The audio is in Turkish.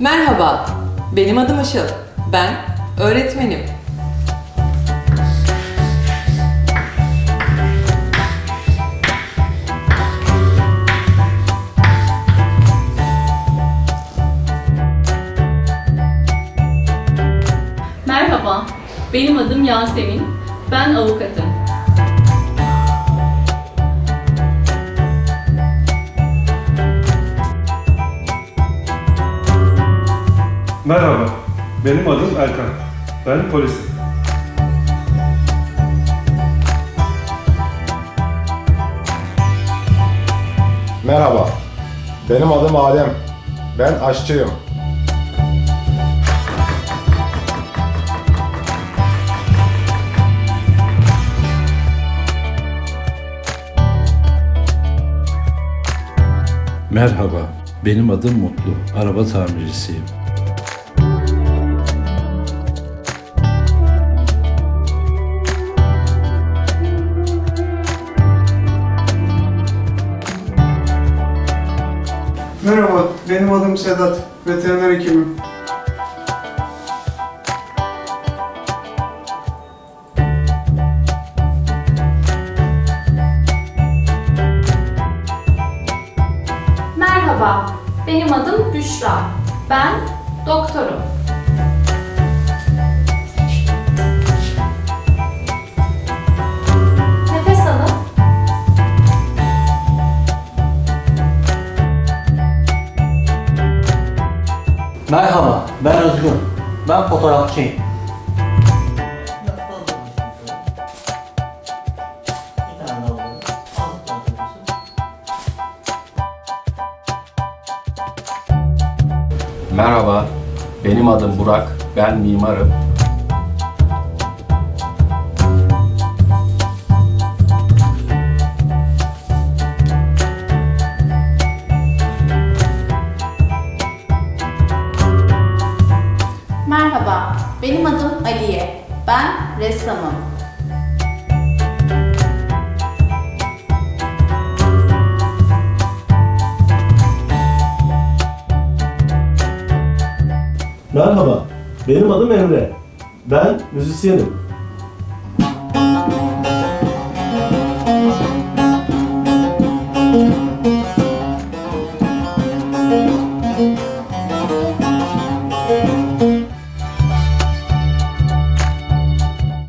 Merhaba, benim adım Işıl. Ben öğretmenim. Merhaba, benim adım Yasemin. Ben avukatım. Merhaba, benim adım Erkan. Ben polisim. Merhaba, benim adım Adem. Ben aşçıyım. Merhaba, benim adım Mutlu. Araba tamircisiyim. Merhaba, benim adım Sedat. Veteriner hekimim. Merhaba, benim adım Büşra. Ben doktorum. Merhaba, ben Özgür. Ben fotoğrafçıyım. Merhaba, benim adım Burak, ben mimarım. Merhaba, benim adım Aliye. Ben ressamım. Merhaba, benim adım Emre. Ben müzisyenim.